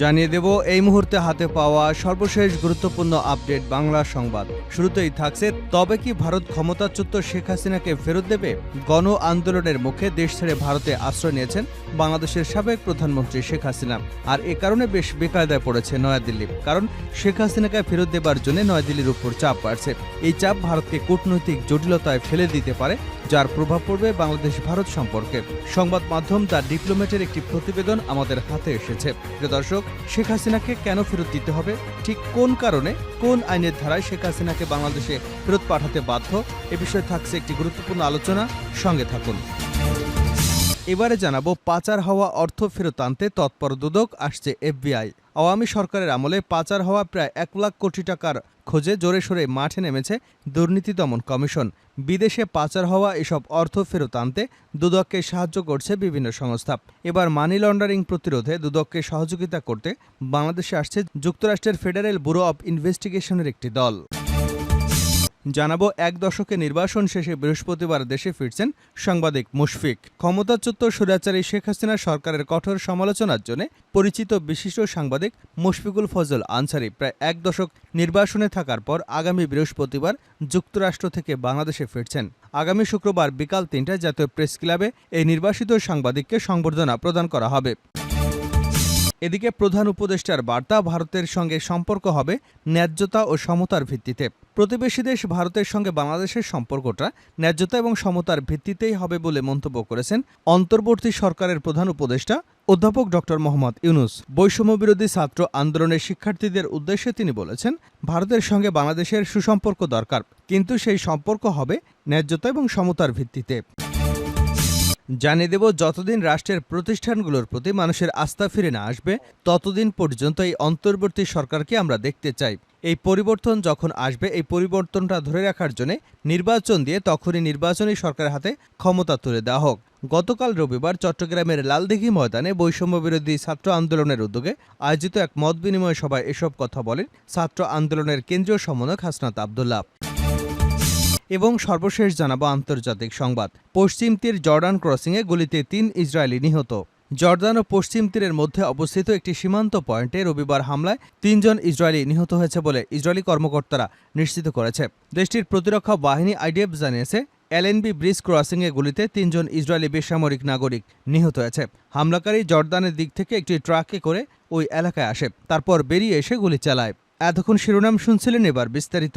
জানিয়ে দেব, এই মুহূর্তে হাতে পাওয়া সর্বশেষ গুরুত্বপূর্ণ আপডেট বাংলা সংবাদ। শুরুতেই থাকছে, তবে কি ভারত ক্ষমতাচ্যুত শেখ হাসিনাকে ফেরত দেবে? গণ আন্দোলনের মুখে দেশ ছেড়ে ভারতে আশ্রয় নিয়েছেন বাংলাদেশের সাবেক প্রধানমন্ত্রী শেখ হাসিনা। আর এ কারণে বেশ বেকায়দায় পড়েছে নয়াদিল্লি, কারণ শেখ হাসিনাকে ফেরত দেবার জন্য নয়াদিল্লির উপর চাপ বাড়ছে। এই চাপ ভারতকে কূটনৈতিক জটিলতায় ফেলে দিতে পারে যার প্রভাব পড়বে বাংলাদেশ ভারত সম্পর্কে। সংবাদ মাধ্যম দ্য ডিপ্লোমেটের একটি প্রতিবেদন আমাদের হাতে এসেছে। প্রিয় দর্শক, শেখ হাসিনাকে কেন ফেরত দিতে হবে? ঠিক কোন কারণে? কোন আইনের ধারায় শেখ হাসিনাকে বাংলাদেশে ফেরত পাঠাতে বাধ্য? এ বিষয়ে থাকছে একটি গুরুত্বপূর্ণ আলোচনা। সঙ্গে থাকুন। এবারে জানাব পাচার হওয়া অর্থ ফেরত আনতে তৎপর দুদক আসছে এফবিআই। আওয়ামী সরকারের আমলে পাচার হওয়া প্রায় এক লাখ কোটি টাকার খোঁজে জোরে সোরে মাঠে নেমেছে দুর্নীতি দমন কমিশন। বিদেশে পাচার হওয়া এসব অর্থ ফেরত আনতে দুদককে সাহায্য করছে বিভিন্ন সংস্থা। এবার মানি লন্ডারিং প্রতিরোধে দুদককে সহযোগিতা করতে বাংলাদেশে আসছে যুক্তরাষ্ট্রের ফেডারেল ব্যুরো অব ইনভেস্টিগেশনের একটি দল। জানাব, এক দশকে নির্বাসন শেষে বৃহস্পতিবার দেশে ফিরছেন সাংবাদিক মুশফিক। ক্ষমতাচ্যুত স্বৈরাচারী শেখ হাসিনা সরকারের কঠোর সমালোচনার জন্য পরিচিত বিশিষ্ট সাংবাদিক মুশফিকুল ফজল আনসারি প্রায় এক দশক নির্বাসনে থাকার পর আগামী বৃহস্পতিবার যুক্তরাষ্ট্র থেকে বাংলাদেশে ফিরছেন। আগামী শুক্রবার বিকাল তিনটায় জাতীয় প্রেস ক্লাবে এই নির্বাসিত সাংবাদিককে সংবর্ধনা প্রদান করা হবে। এদিকে প্রধান উপদেষ্টার বার্তা ভারতের সঙ্গে সম্পর্ক হবে ন্যায্যতা ও সমতার ভিত্তিতে। প্রতিবেশী দেশ ভারতের সঙ্গে বাংলাদেশের সম্পর্কটা ন্যায্যতা এবং সমতার ভিত্তিতেই হবে বলে মন্তব্য করেছেন অন্তর্বর্তী সরকারের প্রধান উপদেষ্টা অধ্যাপক ডক্টর মোহাম্মদ ইউনুস। বৈষম্যবিরোধী ছাত্র আন্দোলনের শিক্ষার্থীদের উদ্দেশ্যে তিনি বলেছেন, ভারতের সঙ্গে বাংলাদেশের সুসম্পর্ক দরকার, কিন্তু সেই সম্পর্ক হবে ন্যায্যতা এবং সমতার ভিত্তিতে। জানিয়ে দেব, যতদিন রাষ্ট্রের প্রতিষ্ঠানগুলোর প্রতি মানুষের আস্থা ফিরে না আসবে, ততদিন পর্যন্ত এই অন্তর্বর্তী সরকারকে আমরা দেখতে চাই। এই পরিবর্তন যখন আসবে, এই পরিবর্তনটা ধরে রাখার জন্য নির্বাচন দিয়ে তখনই নির্বাচনী সরকারের হাতে ক্ষমতা তুলে দেওয়া হোক। গতকাল রবিবার চট্টগ্রামের লালদিঘি ময়দানে বৈষম্যবিরোধী ছাত্র আন্দোলনের উদ্যোগে আয়োজিত এক মত বিনিময় সভায় এসব কথা বলেন ছাত্র আন্দোলনের কেন্দ্রীয় সমন্বয়ক হাসনাত আবদুল্লাহ। এবং সর্বশেষ জানাব আন্তর্জাতিক সংবাদ। পশ্চিম তীর জর্ডান ক্রসিংয়ে গুলিতে তিন ইসরায়েলি নিহত। জর্দান ও পশ্চিম তীরের মধ্যে অবস্থিত একটি সীমান্ত পয়েন্টে রবিবার হামলায় তিনজন ইসরায়েলি নিহত হয়েছে বলে ইসরায়েলি কর্মকর্তারা নিশ্চিত করেছে। দেশটির প্রতিরক্ষা বাহিনী আইডিএফ জানিয়েছে এলএনবি ব্রিজ ক্রসিংয়ে গুলিতে তিনজন ইসরায়েলি বেসামরিক নাগরিক নিহত হয়েছে। হামলাকারী জর্দানের দিক থেকে একটি ট্রাকে করে ওই এলাকায় আসে, তারপর বেরিয়ে এসে গুলি চালায়। এতক্ষণ শিরোনাম শুনছিলেন এবার বিস্তারিত।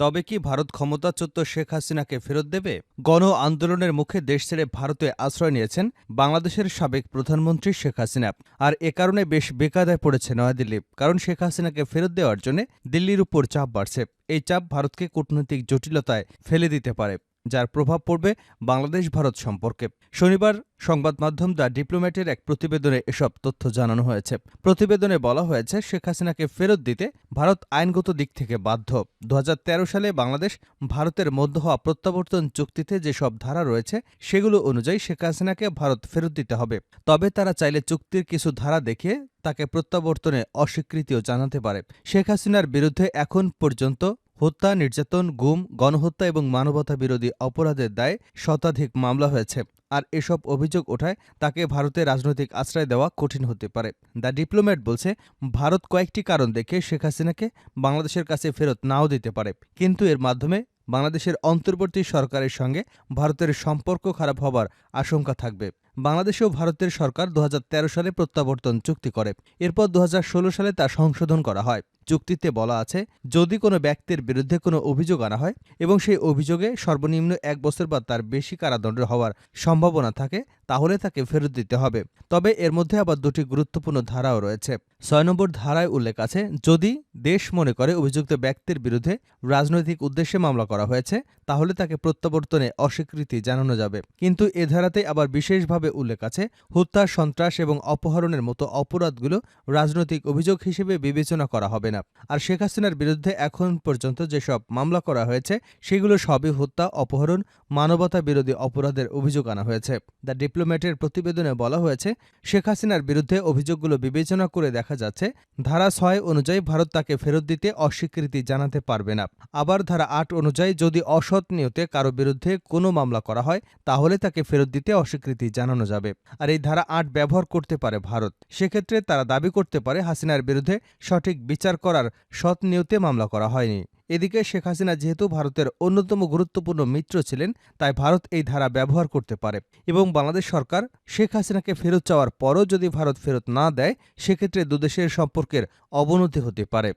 তবে কি ভারত ক্ষমতাচ্যুত শেখ হাসিনাকে ফেরত দেবে? গণ আন্দোলনের মুখে দেশ ছেড়ে ভারতে আশ্রয় নিয়েছেন বাংলাদেশের সাবেক প্রধানমন্ত্রী শেখ হাসিনা। আর এ কারণে বেশ বেকাদায় পড়েছে নয়াদিল্লি, কারণ শেখ হাসিনাকে ফেরত দেওয়ার জন্য দিল্লির উপর চাপ বাড়ছে। এই চাপ ভারতকে কূটনৈতিক জটিলতায় ফেলে দিতে পারে। যার প্রভাব পড়বে বাংলাদেশ ভারত সম্পর্কে। শনিবার সংবাদ মাধ্যম দ্য ডিপ্লোম্যাটের এক প্রতিবেদনে এসব তথ্য জানানো হয়েছে। প্রতিবেদনে বলা হয়েছে, শেখ হাসিনাকে ফেরত দিতে ভারত আইনগত দিক থেকে বাধ্য। দু হাজার তেরো সালে বাংলাদেশ ভারতের মধ্য হওয়া প্রত্যাবর্তন চুক্তিতে যেসব ধারা রয়েছে, সেগুলো অনুযায়ী শেখ হাসিনাকে ভারত ফেরত দিতে হবে। তবে তারা চাইলে চুক্তির কিছু ধারা দেখিয়ে তাকে প্রত্যাবর্তনে অস্বীকৃতিও জানাতে পারে। শেখ হাসিনার বিরুদ্ধে এখন পর্যন্ত হত্যা, নির্যাতন, গুম, গণহত্যা এবং মানবতা বিরোধী অপরাধের দায়ে শতাধিক মামলা হয়েছে। আর এসব অভিযোগ ওঠায় তাকে ভারতে রাজনৈতিক আশ্রয় দেওয়া কঠিন হতে পারে। দ্য ডিপ্লোম্যাট বলছে, ভারত কয়েকটি কারণ দেখে শেখ হাসিনাকে বাংলাদেশের কাছে ফেরত নাও দিতে পারে। কিন্তু এর মাধ্যমে বাংলাদেশের অন্তর্বর্তী সরকারের সঙ্গে ভারতের সম্পর্ক খারাপ হবার আশঙ্কা থাকবে। বাংলাদেশেও ভারতের সরকার দু হাজার তেরো সালে প্রত্যাবর্তন চুক্তি করে। এরপর দু হাজার ষোলো সালে তা সংশোধন করা হয়। চুক্তিতে বলা আছে, যদি কোনো ব্যক্তির বিরুদ্ধে কোনো অভিযোগ আনা হয় এবং সেই অভিযোগে সর্বনিম্ন এক বছর বা তার বেশি কারাদণ্ড হওয়ার সম্ভাবনা থাকে তাহলে তাকে ফেরত দিতে হবে। তবে এর মধ্যে আবার দুটি গুরুত্বপূর্ণ ধারাও রয়েছে। ছয় নম্বর ধারায় উল্লেখ আছে, যদি দেশ মনে করে অভিযুক্ত ব্যক্তির বিরুদ্ধে রাজনৈতিক উদ্দেশ্যে মামলা করা হয়েছে, তাহলে তাকে প্রত্যাবর্তনে অস্বীকৃতি জানানো যাবে। কিন্তু এ ধারাতে আবার বিশেষভাবে উল্লেখ আছে, হত্যা, সন্ত্রাস এবং অপহরণের মতো অপরাধগুলো রাজনৈতিক অভিযোগ হিসেবে বিবেচনা করা হবে না। আর শেখ হাসিনার বিরুদ্ধে এখন পর্যন্ত যেসব মামলা করা হয়েছে, সেগুলো সবই হত্যা, অপহরণ মানবতা বিরোধী অপরাধের অভিযোগ আনা হয়েছে। দ্য ডিপ্লোম্যাটের প্রতিবেদনে বলা হয়েছে, শেখ হাসিনার বিরুদ্ধে অভিযোগগুলো বিবেচনা করে দেখা যাচ্ছে, ধারা ছয় অনুযায়ী ভারত তাকে ফেরত দিতে অস্বীকৃতি জানাতে পারবে না। আবার ধারা আট অনুযায়ী যদি অসৎ নিয়তে কারও বিরুদ্ধে কোনো মামলা করা হয়, তাহলে তাকে ফেরত দিতে অস্বীকৃতি জানানো যাবে। আর এই ধারা আট ব্যবহার করতে পারে ভারত। সেক্ষেত্রে তারা দাবি করতে পারে, হাসিনার বিরুদ্ধে সঠিক বিচার করার সৎ নিয়তে মামলা করা হয়নি। এদিকে শেখ হাসিনা যেহেতু ভারতের অন্যতম গুরুত্বপূর্ণ মিত্র ছিলেন, তাই ভারত এই ধারা ব্যবহার করতে পারে এবং বাংলাদেশ সরকার শেখ হাসিনাকে ফেরত চাওয়ার পরও যদি ভারত ফেরত না দেয়, সেক্ষেত্রে দুদেশের সম্পর্কের অবনতি হতে পারে।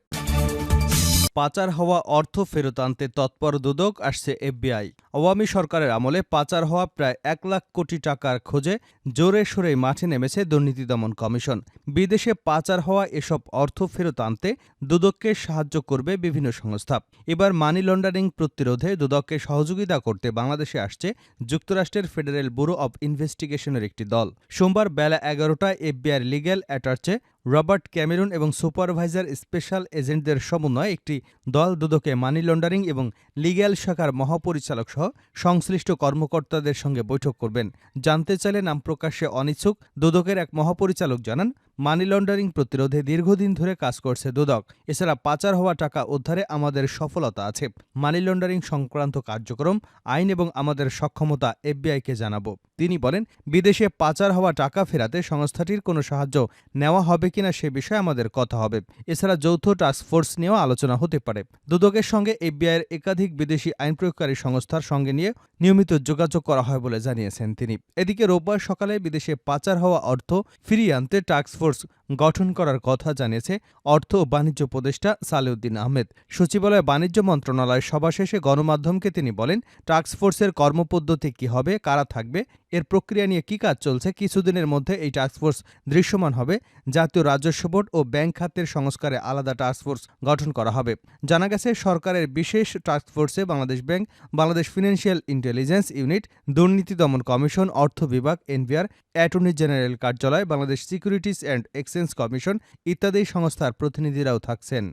পাচার হওয়া অর্থ ফেরত আনতে তৎপর দুদক আসছে এফবিআই। আওয়ামী সরকারের আমলে পাচার হওয়া প্রায় এক লাখ কোটি টাকার খোঁজে জোরে সোরে মাঠে নেমেছে দুর্নীতি দমন কমিশন। বিদেশে পাচার হওয়া এসব অর্থ ফেরত আনতে দুদককে সাহায্য করবে বিভিন্ন সংস্থা। এবার মানি লন্ডারিং প্রতিরোধে দুদককে সহযোগিতা করতে বাংলাদেশে আসছে যুক্তরাষ্ট্রের ফেডারেল ব্যুরো অব ইনভেস্টিগেশনের একটি দল। সোমবার বেলা এগারোটায় এফবিআইয়ের লিগ্যাল অ্যাটার্চে রবার্ট ক্যামেরুন এবং সুপারভাইজার স্পেশাল এজেন্টদের সমন্বয়ে একটি দল দুদকে মানি লন্ডারিং এবং লিগ্যাল শাখার মহাপরিচালক সহ সংশ্লিষ্ট কর্মকর্তাদের সঙ্গে বৈঠক করবেন। জানতে চাইলে নাম প্রকাশ্যে অনিচ্ছুক। দুদকের এক মহাপরিচালক জানান মানি লন্ডারিং প্রতিরোধে দীর্ঘদিন ধরে কাজ করছে দুদক। এছাড়া পাচার হওয়া টাকা উদ্ধারে আমাদের সফলতা আছে। মানি লন্ডারিং সংক্রান্ত কার্যক্রম, আইন এবং আমাদের সক্ষমতা এফবিআইকে জানাব। তিনি বলেন, বিদেশে পাচার হওয়া টাকা ফেরাতে সংস্থাটির কোনো সাহায্য নেওয়া হবে কিনা সে বিষয়ে আমাদের কথা হবে। এছাড়া যৌথ টাস্কফোর্স নিয়েও আলোচনা হতে পারে। দুদকের সঙ্গে এফবিআইয়ের একাধিক বিদেশি আইন প্রয়োগকারী সংস্থার সঙ্গে নিয়ে নিয়মিত যোগাযোগ করা হয় বলে জানিয়েছেন তিনি। এদিকে রোববার সকালে বিদেশে পাচার হওয়া অর্থ ফিরিয়ে আনতে টাস্কফোর্স force গঠন করার কথা জানিয়েছে অর্থ ও বাণিজ্য উপদেষ্টা সালেউদ্দিন আহমেদ। সচিবালয় বাণিজ্য মন্ত্রণালয়ের সভা শেষে গণমাধ্যমকে তিনি বলেন টাস্কফোর্সের কর্মপদ্ধতি কি হবে, কারা থাকবে, এর প্রক্রিয়া নিয়ে কি কাজ চলছে, কিছুদিনের মধ্যে এই টাস্কফোর্স দৃশ্যমান হবে। জাতীয় রাজস্ব বোর্ড ও ব্যাংক খাতের সংস্কারে আলাদা টাস্কফোর্স গঠন করা হবে। জানা গেছে, সরকারের বিশেষ টাস্কফোর্সে Bangladesh bank, Bangladesh financial intelligence unit, দুর্নীতি দমন কমিশন, অর্থ বিভাগ এনবিআর অ্যাটর্নি জেনারেল কার্যালয়, Bangladesh securities and exchange commission ইত্যাদি সংস্থার প্রতিনিধিরাও থাকছেন।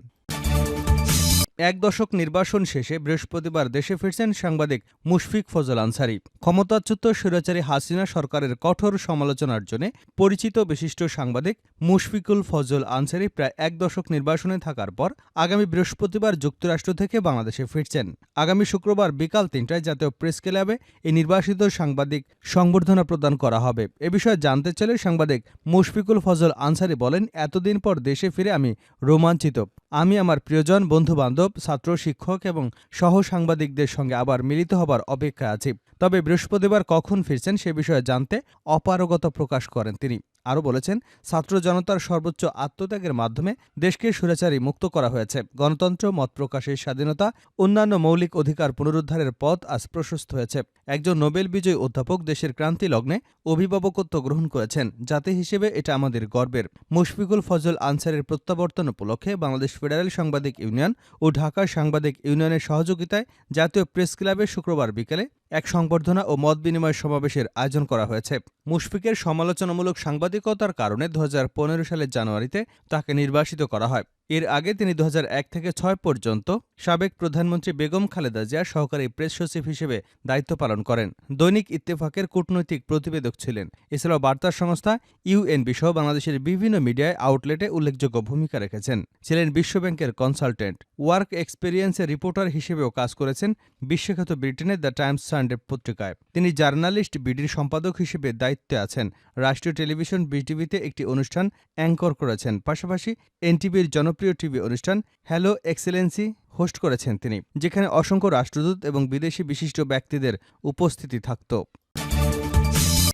এক দশক নির্বাসন শেষে বৃহস্পতিবার দেশে ফিরছেন সাংবাদিক মুশফিক ফজল আনসারি। ক্ষমতাচ্যুত স্বৈরাচারী হাসিনা সরকারের কঠোর সমালোচনার জন্য পরিচিত বিশিষ্ট সাংবাদিক মুশফিকুল ফজল আনসারি প্রায় এক দশক নির্বাসনে থাকার পর আগামী বৃহস্পতিবার যুক্তরাষ্ট্র থেকে বাংলাদেশে ফিরছেন। আগামী শুক্রবার বিকাল তিনটায় জাতীয় প্রেস ক্লাবে এই নির্বাসিত সাংবাদিক সংবর্ধনা প্রদান করা হবে। এ বিষয়ে জানতে চাইলে সাংবাদিক মুশফিকুল ফজল আনসারি বলেন, এতদিন পর দেশে ফিরে আমি রোমাঞ্চিত। আমি আমার প্রিয়জন, বন্ধুবান্ধব, ছাত্র, শিক্ষক এবং সহ সাংবাদিকদের সঙ্গে আবার মিলিত হবার অপেক্ষায় আছি। তবে বৃহস্পতিবার কখন ফিরছেন সে বিষয়ে জানতে অপারগতা প্রকাশ করেন তিনি। আরও বলেছেন, ছাত্র জনতার সর্বোচ্চ আত্মত্যাগের মাধ্যমে দেশকে সুরাচারী মুক্ত করা হয়েছে। গণতন্ত্র, মত প্রকাশের স্বাধীনতা, অন্যান্য মৌলিক অধিকার পুনরুদ্ধারের পথ আজ প্রশস্ত হয়েছে। একজন নোবেল বিজয়ী অধ্যাপক দেশের ক্রান্তি লগ্নে অভিভাবকত্ব গ্রহণ করেছেন। জাতি হিসেবে এটা আমাদের গর্বের। মুশফিকুল ফজল আনসারের প্রত্যাবর্তন উপলক্ষে বাংলাদেশ ফেডারেল সাংবাদিক ইউনিয়ন ও ঢাকা সাংবাদিক ইউনিয়নের সহযোগিতায় জাতীয় প্রেস ক্লাবে শুক্রবার বিকেলে এক সংবর্ধনা ও মত বিনিময় সমাবেশের আয়োজন করা হয়েছে। মুশফিকের সমালোচনামূলক সাংবাদিকতার কারণে দু হাজার পনেরো সালের জানুয়ারিতে তাকে নির্বাসিত করা হয়। এর আগে তিনি দু হাজার এক থেকে ছয় পর্যন্ত সাবেক প্রধানমন্ত্রী বেগম খালেদা জিয়ার সহকারী প্রেস সচিব হিসেবে দায়িত্ব পালন করেন। দৈনিক ইত্তেফাকের কূটনৈতিক প্রতিবেদক ছিলেন। এছাড়াও বার্তা সংস্থা ইউএনবি সহ বাংলাদেশের বিভিন্ন মিডিয়ায় আউটলেটে উল্লেখযোগ্য ভূমিকা রেখেছেন। ছিলেন বিশ্বব্যাংকের কনসালটেন্ট, ওয়ার্ক এক্সপেরিয়েন্সের রিপোর্টার হিসেবেও কাজ করেছেন বিশ্বখ্যাত ব্রিটেনের দ্য টাইমস সানডে পত্রিকায়। তিনি জার্নালিস্ট, বিডির সম্পাদক হিসেবে দায়িত্বে আছেন। রাষ্ট্রীয় টেলিভিশন বিটিভিতে একটি অনুষ্ঠান অ্যাঙ্কর করেছেন। পাশাপাশি এনটিভির জনপ্রিয় টিভি অনুষ্ঠান হ্যালো এক্সেলেন্সি হোস্ট করেছেন তিনি, যেখানে অসংখ্য রাষ্ট্রদূত এবং বিদেশি বিশিষ্ট ব্যক্তিদের উপস্থিতি থাকত।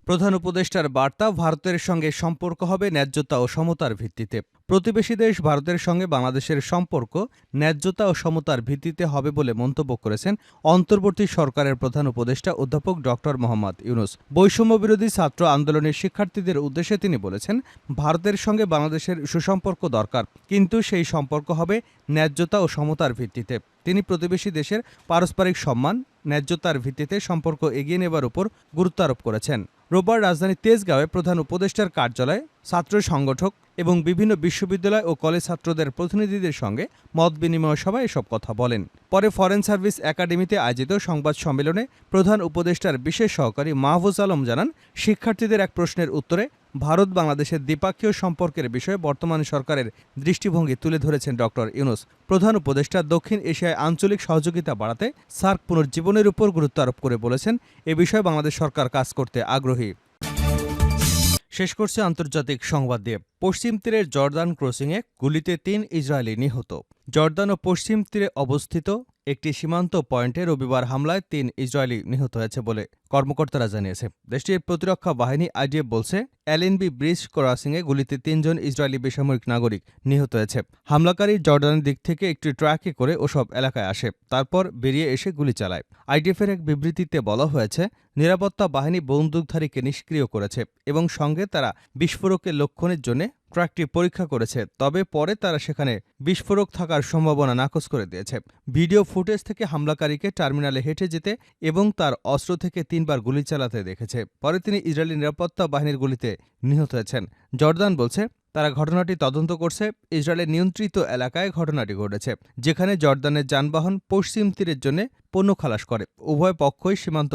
প্রধান উপদেষ্টার বার্তা ভারতের সঙ্গে সম্পর্ক হবে ন্যায্যতা ও সমতার ভিত্তিতে। প্রতিবেশী দেশ ভারতের সঙ্গে বাংলাদেশের সম্পর্ক ন্যায্যতা ও সমতার ভিত্তিতে হবে বলে মন্তব্য করেছেন অন্তর্বর্তী সরকারের প্রধান উপদেষ্টা অধ্যাপক ড. মোহাম্মদ ইউনুস। বৈষম্য বিরোধী ছাত্র আন্দোলনের শিক্ষার্থীদের উদ্দেশ্যে তিনি বলেছেন, ভারতের সঙ্গে বাংলাদেশের সুসম্পর্ক দরকার, কিন্তু সেই সম্পর্ক হবে ন্যায্যতা ও সমতার ভিত্তিতে। তিনি প্রতিবেশী দেশের পারস্পরিক সম্মান, ন্যায্যতার ভিত্তিতে সম্পর্ক এগিয়ে নেবার উপর গুরুত্ব আরোপ করেছেন। রোববার রাজধানী তেজগাঁওয়ে প্রধান উপদেষ্টার কার্যালয়ে ছাত্র সংগঠক এবং বিভিন্ন বিশ্ববিদ্যালয় ও কলেজ ছাত্রদের প্রতিনিধিদের সঙ্গে মত বিনিময় সভায় এসব কথা বলেন। পরে ফরেন সার্ভিস একাডেমিতে আয়োজিত সংবাদ সম্মেলনে প্রধান উপদেষ্টার বিশেষ সহকারী মাহফুজ আলম জানান, শিক্ষার্থীদের এক প্রশ্নের উত্তরে ভারত বাংলাদেশের দ্বিপাক্ষীয় সম্পর্কের বিষয়ে বর্তমান সরকারের দৃষ্টিভঙ্গি তুলে ধরেছেন ডক্টর ইউনুস। প্রধান উপদেষ্টা দক্ষিণ এশিয়ায় আঞ্চলিক সহযোগিতা বাড়াতে সার্ক পুনর্জীবনের উপর গুরুত্ব আরোপ করে বলেছেন, এ বিষয়ে বাংলাদেশ সরকার কাজ করতে আগ্রহী। শেষ করছে আন্তর্জাতিক সংবাদ দিয়ে। পশ্চিম তীরের জর্দান ক্রসিংয়ে গুলিতে তিন ইসরায়েলি নিহত। জর্দান ও পশ্চিম তীরে অবস্থিত একটি সীমান্ত পয়েন্টে রবিবার হামলায় তিন ইসরায়েলি নিহত হয়েছে বলে কর্মকর্তারা জানিয়েছে। দেশটির প্রতিরক্ষা বাহিনী আইডিএফ বলছে এলএনবি ব্রিজ ক্রসিংয়ে গুলিতে তিনজন ইসরায়েলি বেসামরিক নাগরিক নিহত হয়েছে। হামলাকারী জর্ডানের দিক থেকে একটি ট্রাকে করে ওসব এলাকায় আসে, তারপর বেরিয়ে এসে গুলি চালায়। আইডিএফের এক বিবৃতিতে বলা হয়েছে, নিরাপত্তা বাহিনী বন্দুকধারীকে নিষ্ক্রিয় করেছে এবং সঙ্গে তারা বিস্ফোরকের লক্ষণের জন্য ট্রাকটি পরীক্ষা করেছে, তবে পরে তারা সেখানে বিস্ফোরক থাকার সম্ভাবনা নাকচ করে দিয়েছে। ভিডিও ফুটেজ থেকে হামলাকারীকে টার্মিনালে হেঁটে যেতে এবং তার অস্ত্র থেকে তিনবার গুলি চালাতে দেখেছে। পরে তিনি ইসরায়েলি নিরাপত্তা বাহিনীর গুলিতে নিহত হয়েছেন। জর্দান বলছে তারা ঘটনাটি তদন্ত করছে ইসরায়েলের নিয়ন্ত্রিত এলাকায় ঘটনাটি ঘটেছে, যেখানে জর্দানের যানবাহন পশ্চিম তীরের জন্য পণ্য খালাস করে, উভয় পক্ষই সীমান্ত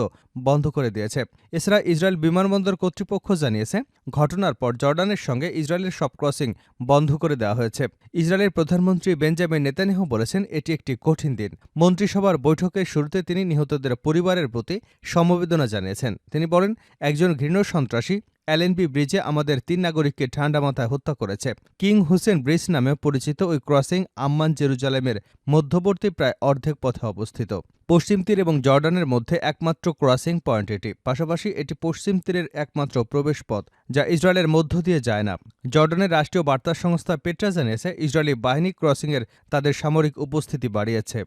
বন্ধ করে দিয়েছে। এছাড়া ইসরায়েল বিমানবন্দর কর্তৃপক্ষ জানিয়েছে, ঘটনার পর জর্ডানের সঙ্গে ইসরায়েলের সব ক্রসিং বন্ধ করে দেওয়া হয়েছে। ইসরায়েলের প্রধানমন্ত্রী বেঞ্জামিন নেতানিয়াহু বলেছেন, এটি একটি কঠিন দিন। মন্ত্রিসভার বৈঠকের শুরুতে তিনি নিহতদের পরিবারের প্রতি সমবেদনা জানিয়েছেন। তিনি বলেন, একজন ঘৃণ সন্ত্রাসী এলএনবি ব্রিজে আমাদের তিন নাগরিককে ঠান্ডা মাথায় হত্যা করেছে। কিং হুসেন ব্রিজ নামে পরিচিত ওই ক্রসিং আম্মান জেরুজালেমের মধ্যবর্তী প্রায় অর্ধেক পথে অবস্থিত। পশ্চিম তীর এবং জর্ডানের মধ্যে একমাত্র ক্রসিং পয়েন্ট এটি। পাশাপাশি এটি পশ্চিম তীরের একমাত্র প্রবেশপথ যা ইসরায়েলের মধ্য দিয়ে যায় না। জর্ডানের রাষ্ট্রীয় বার্তা সংস্থা পেট্রা জানিয়েছে ইসরায়েলি বাহিনী ক্রসিংয়ের তাদের সামরিক উপস্থিতি বাড়িয়েছে।